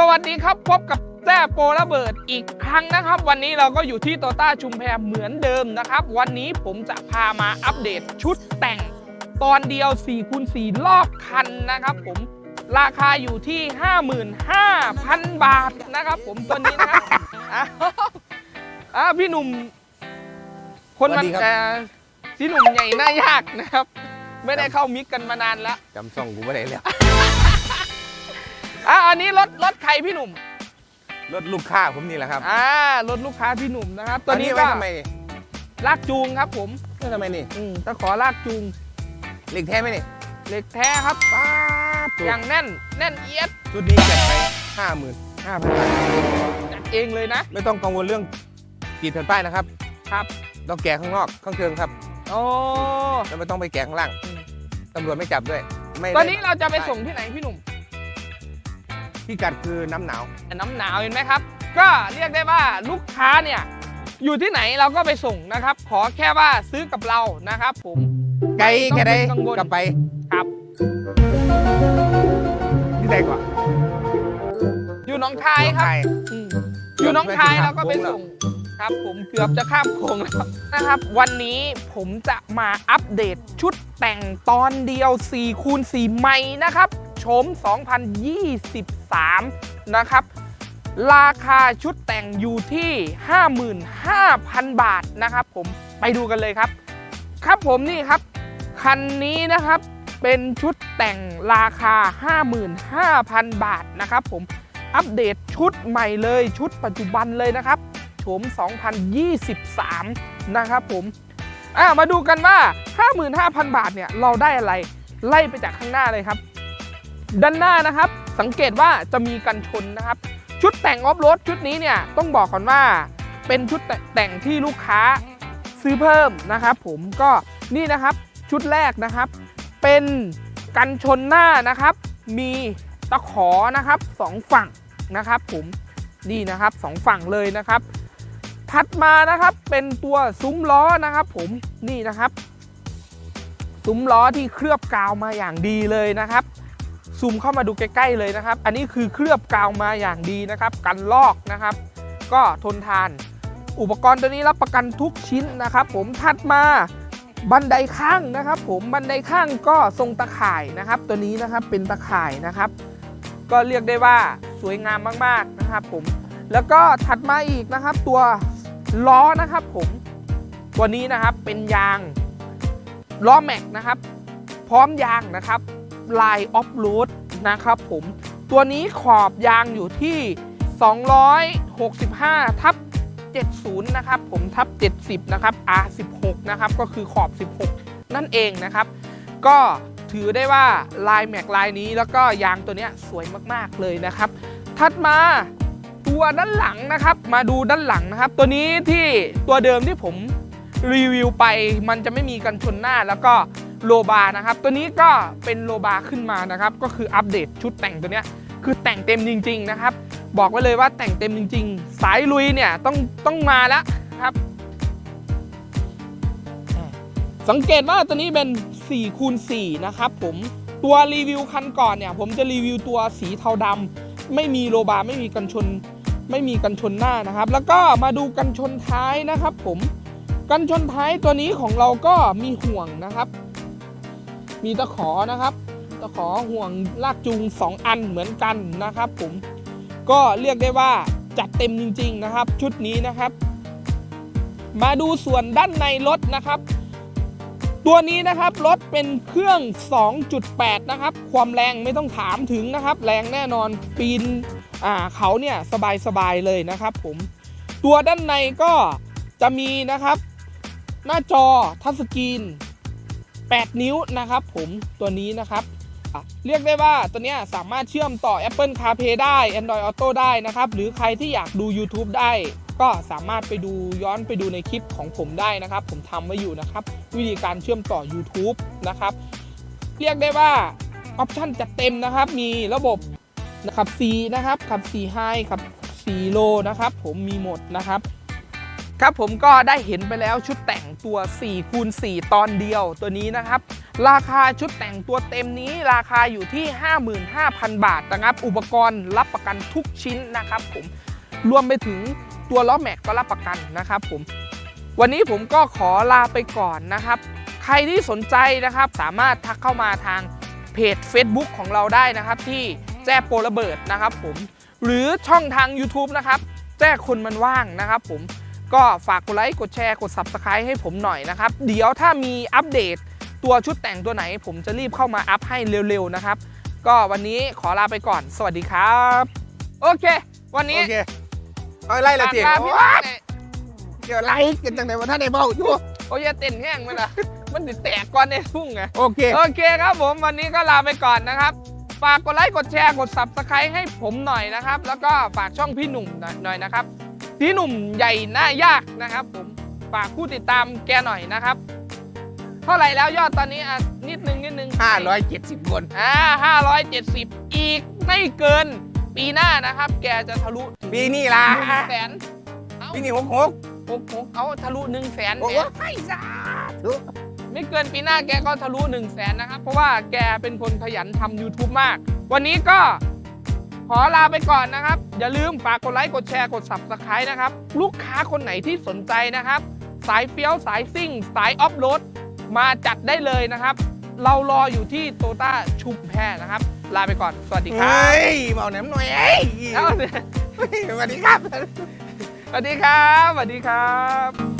สวัสดีครับพบกับแต้โปรระเบิดอีกครั้งนะครับ วันนี้เราก็อยู่ที่โตต้าชุมแพเหมือนเดิมนะครับ วันนี้ผมจะพามาอัปเดตชุดแต่งตอนเดียว4คูณ4รอบคันนะครับ ผมราคาอยู่ที่ 55,000 บาทนะครับ ผมตัวนี้นะครับอ้าวอ่าพี่หนุ่ม คนมันสวัสดีครับแต่พี่หนุ่มใหญ่หน้ายากนะครับ ไม่ได้เข้ามิกกันมานานแล้วจำซ่องกูไม่ได้แล้ว อะอันนี้รถรถใครพี่หนุ่ม รถลูกค้าผมนี่แหละครับอ่ารถลูกค้าพี่หนุ่มนะครับ ตัวนี้อัก็ไว้ทำไมลากจูงครับผมไว้ทำไมนี่อืมตะขอลากจูง เหล็กแท้ไหมนี่ เหล็กแท้ครับป้าดถูกอย่างแน่น แน่นเอียดชุดนี้จัดไปห้าหมื่นห้าพันบาทจัดเองเลยนะ ไม่ต้องกังวลเรื่องกีดแผ่นป้ายนะครับ ครับเราแกะข้างนอกข้างเทิงครับโอ้แล้วไม่ต้องไปแกะข้างล่างอืมตำรวจไม่จับด้วยไม่ตอนนี้เราจะไปส่งที่ไหนพี่หนุ่ม พี่กัดคือน้ำหนาวน้ำหนาวเห็นไหมครับ ก็เรียกได้ว่าลูกค้าเนี่ยอยู่ที่ไหนเราก็ไปส่งนะครับ ขอแค่ว่าซื้อกับเรานะครับ ผมไกลแค่ใดต้องเป็นกังวลกลับไปครับ ที่ใดกว่าอยู่หน้องคายครับน้องายอืมอยู่หน้องคายเราก็ไปเกือบจะข้ามโค้งแล้วส่งครับ ผมเกือบจะข้ามโค้งแล้วนะครับ วันนี้ผมจะมาอัปเดตชุดแต่งตอนเดียว4คูณ4ใหม่นะครับ โฉม 2023 นะครับ ราคาชุดแต่งอยู่ที่ 55,000 บาทนะครับผมไปดูกันเลยครับ ครับผมนี่ครับ คันนี้นะครับเป็นชุดแต่งราคา 55,000 บาทนะครับผมอัปเดตชุดใหม่เลยชุดปัจจุบันเลยนะครับโฉม 2023 นะครับผมอ่ามาดูกันว่า 55,000 บาทเนี่ยเราได้อะไร ไล่ไปจากข้างหน้าเลยครับ ด้านหน้านะครับ สังเกตว่าจะมีกันชนนะครับ ชุดแต่งออฟโรดชุดนี้เนี่ยต้องบอกก่อนว่าเป็นชุดแต่งที่ลูกค้าซื้อเพิ่มนะครับ ผมก็นี่นะครับชุดแรกนะครับ เป็นกันชนหน้านะครับ มีตะขอนะครับสองฝั่งนะครับ ผมนี่นะครับสองฝั่งเลยนะครับถัดมานะครับเป็นตัวซุ้มล้อนะครับ ผมนี่นะครับ ซุ้มล้อที่เคลือบกาวมาอย่างดีเลยนะครับ ซูมเข้ามาดูใกล้ๆเลยนะครับ อันนี้คือเคลือบกาวมาอย่างดีนะครับ กันลอกนะครับ ก็ทนทาน อุปกรณ์ตัวนี้รับประกันทุกชิ้นนะครับ ผมถัดมาบันไดข้างนะครับ ผมบันไดข้างก็ทรงตะข่ายนะครับ ตัวนี้นะครับเป็นตะข่ายนะครับ ก็เรียกได้ว่าสวยงามมากๆนะครับ ผมแล้วก็ถัดมาอีกนะครับ ตัวล้อนะครับ ผมตัวนี้นะครับเป็นยางล้อแม็กนะครับ พร้อมยางนะครับ ลายออฟโรดนะครับผม ตัวนี้ขอบยางอยู่ที่ 265 ทับ 70 นะครับ ผมทับ 70 นะครับ R16 นะครับ ก็คือขอบ 16 นั่นเองนะครับ ก็ถือได้ว่าลายแม็กลายนี้แล้วก็ยางตัวนี้สวยมากๆเลยนะครับ ถัดมาตัวด้านหลังนะครับ มาดูด้านหลังนะครับ ตัวนี้ที่ตัวเดิมที่ผมรีวิวไปมันจะไม่มีกันชนหน้าแล้วก็ โลบาร์นะครับ ตัวนี้ก็เป็นโลบาร์ขึ้นมานะครับ ก็คืออัปเดตชุดแต่งตัวเนี้ยคือแต่งเต็มจริง ๆ นะครับ บอกไว้เลยว่าแต่งเต็มจริง ๆ สายลุยเนี่ยต้องต้องมาแล้วครับ สังเกตว่าตัวนี้เป็น4คูณ4นะครับผมตัวรีวิวคันก่อนเนี่ย ผมจะรีวิวตัวสีเทาดำไม่มีโลบาร์ไม่มีกันชน ไม่มีกันชนหน้านะครับ แล้วก็มาดูกันชนท้ายนะครับ ผมกันชนท้ายตัวนี้ของเราก็มีห่วงนะครับ มีตะขอนะครับ ตะขอห่วงลากจูง 2 อันเหมือนกันนะครับ ผมก็เรียกได้ว่าจัดเต็มจริง ๆนะครับ ชุดนี้นะครับ มาดูส่วนด้านในรถนะครับ ตัวนี้นะครับรถเป็นเครื่อง 2.8 นะครับ ความแรงไม่ต้องถามถึงนะครับ แรงแน่นอนปีนเขาเนี่ยสบายๆเลยนะครับ ผม ตัวด้านในก็จะมีนะครับ หน้าจอทัชสกรีน 8 นิ้วนะครับผมตัวนี้นะครับเรียกได้ว่าตัวนี้สามารถเชื่อมต่อ Apple CarPlay ได้ Android Auto ได้นะครับ หรือใครที่อยากดู YouTube ได้ ก็สามารถไปดูย้อนไปดูในคลิปของผมได้นะครับ ผมทำไว้อยู่นะครับ วิธีการเชื่อมต่อ YouTube นะครับ เรียกได้ว่าออปชันจัดเต็มนะครับ มีระบบขับ C นะครับขับ C High ขับ4โลนะครับ ผมมีหมดนะครับ ครับผมก็ได้เห็นไปแล้วชุดแต่งตัว4คูณ4ตอนเดียวตัวนี้นะครับ ราคาชุดแต่งตัวเต็มนี้ราคาอยู่ที่ 55,000 บาทนะครับ อุปกรณ์รับประกันทุกชิ้นนะครับ ผมรวมไปถึงตัวล้อแม็กก็รับประกันนะครับ ผม วันนี้ผมก็ขอลาไปก่อนนะครับ ใครที่สนใจนะครับสามารถทักเข้ามาทางเพจ Facebook ของเราได้นะครับที่แจ้โปรระเบิดนะครับ ผมหรือช่องทาง YouTube นะครับ แจ้คนมันว่างนะครับ ผม ก็ฝากกดไลค์กดแชร์กด Subscribe ให้ผมหน่อยนะครับ เดี๋ยวถ้ามีอัปเดตตัวชุดแต่งตัวไหน ผมจะรีบเข้ามาอัพให้เร็วๆนะครับ ก็วันนี้ขอลาไปก่อน สวัสดีครับ โอเค วันนี้โอเคเอาไล่ละเตียฝากลาพี่น้องเนี่ยเดี๋ยวไล่กันจังไหนวะท่านได้เบ้าอยู่โอ้ยอย่าเต้นแห้งไหมล่ะมันติดแตกก่อนในพุ่งไงโอเคโอเคครับผมวันนี้ก็ลาไปก่อนนะครับฝากกดไลค์กดแชร์กด Subscribe ให้ผมหน่อยนะครับ แล้วก็ฝากช่องพี่หนุ่มหน่อยนะครับ พี่หนุ่มใหญ่หน้ายากนะครับ ผมฝากผู้ติดตามแกหน่อยนะครับ เท่าไหร่แล้วยอดตอนนี้อะนิดนึงนิดนึง570 คน อ่าห้าร้อยเจ็ดสิบอีกไม่เกินปีหน้านะครับ แกจะทะลุถึงปีนี้ล่ะหนึ่งแสนเอาปีนี้หกหกโอ้โหเอาทะลุหนึ่งแสนโอ้เนี่ยโหไอ้สาธุไม่เกินปีหน้าแกก็ทะลุ1 0 0 0 0แสนนะครับ เพราะว่าแกเป็นคนขยันทำ YouTube มาก วันนี้ก็ ขอลาไปก่อนนะครับ อย่าลืมฝากกดไลค์กดแชร์กด Subscribe นะครับ ลูกค้าคนไหนที่สนใจนะครับ สายเฟี้ยวสายซิ่ง สายออฟโรดมาจัดได้เลยนะครับ เรารออยู่ที่โตต้าชุมแพนะครับ ลาไปก่อน สวัสดีคเฮรับ้ยเมาแหนมหน่อยเอ้ยเอ้าสวัสดีครับ สวัสดีครับ สวัสดีครับ